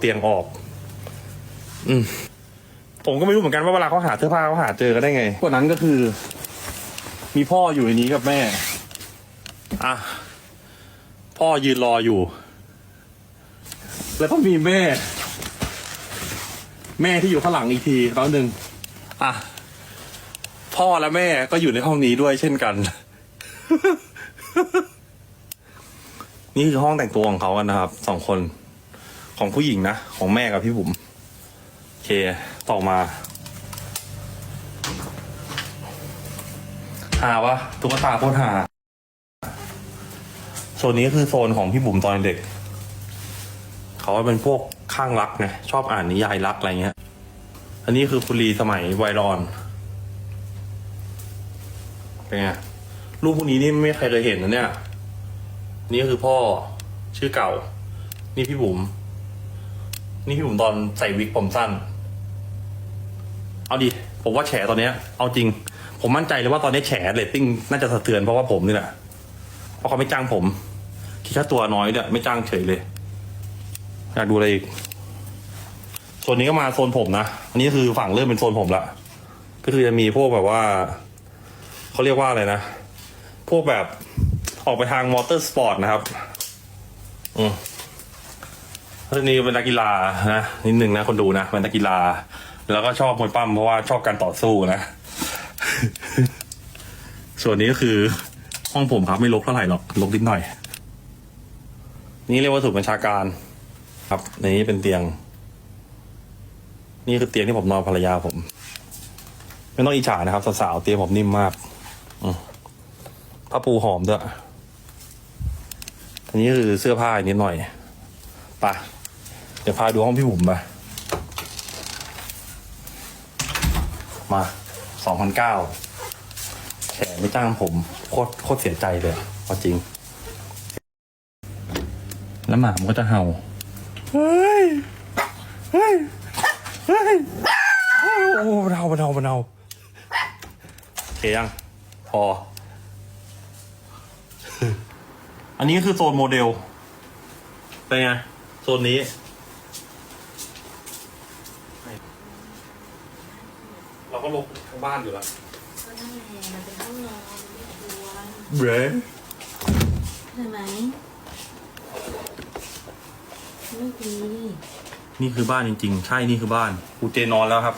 เตียงออก อืม ผมก็ไม่รู้เหมือนกันว่าเวลาเขาหาเสื้อผ้าเขาหาเจอกันได้ไงกว่านั้นก็คือ มีพ่ออยู่ในนี้กับแม่ อะ พ่อยืนรออยู่ แล้วก็มีแม่ แม่ที่อยู่ข้างหลังอีกทีแล้วหนึ่งอะ พ่อและแม่ก็อยู่ในห้องนี้ด้วยเช่นกัน นี่คือห้องแต่งตัวของเขากันนะครับสองคนของผู้หญิงนะ ของแม่กับพี่บุ๋มโอเคต่อมาหาวะตุ๊กตาโคตรหาโซนนี้คือโซนของพี่บุ๋มตอนเด็ก เขาเป็นพวกข้างรักไงชอบอ่านนิยายรักอะไรเงี้ย อันนี้คือคุรีสมัยวัยรอน เป็นไงรูปพวกนี้นี่ไม่ใครเคยเห็นนะเนี่ย นี่ก็คือพ่อชื่อเก่า นี่พี่บุ๋มนี่พี่บุ๋มตอนใส่วิกผมสั้น เอาดิผมว่าแฉตอนเนี้ย เอาจริง ผมมั่นใจเลยว่าตอนนี้แฉเรตติ้งน่าจะสะเทือนเพราะว่าผมนี่แหละเพราะเขาไม่จ้างผมคิดค่าตัวน้อยเนี่ยไม่จ้างเฉยเลยอยากดูอะไรอีกโซนนี้ก็มาโซนผมนะอันนี้คือฝั่งเริ่มเป็นโซนผมละก็คือจะมีพวกแบบว่าเขาเรียกว่าอะไรนะพวกแบบ ออกไปทางมอเตอร์สปอร์ตนะครับ อืมเรื่องนี้เป็นนักกีฬานะนิดนึงนะคนดูนะเป็นนักกีฬา แล้วก็ชอบมวยปั้มเพราะว่าชอบการต่อสู้นะ ส่วนนี้ก็คือห้องผมครับไม่ลกเท่าไหร่หรอกลกนิดหน่อย นี่เรียกว่าสูตรบัญชาการ ครับในนี้เป็นเตียง นี่คือเตียงที่ผมนอนภรรยาผม ไม่ต้องอิจฉานะครับสาวๆเตียงผมนิ่มมากอืมผ้าปูหอมด้วย นนี้คือเสื้อผ้านิดหน่อยไปะเดี๋ยวพาดูห้องพี่บุ๋มไปมาสองพันเก้าแขไม่จ้างผม โคตรโคตรเสียใจเลยเอาจริง แล้วหมามันก็จะเห่า เฮ้ย เฮ้ย เฮ้ย โอ้มันเห่ามันเห่ามันเห่าโอเคยัง พอ อันนี้คือโซนโมเดล เป็นไง โซนนี้ เราก็ลงทั้งบ้านอยู่แล้วก็นั่นแหละมันเป็นห้องนอนไม่ควรเบรใช่ไหมไม่ดี นี่คือบ้านจริงๆ ใช่ นี่คือบ้านกูเจนอนแล้วครับ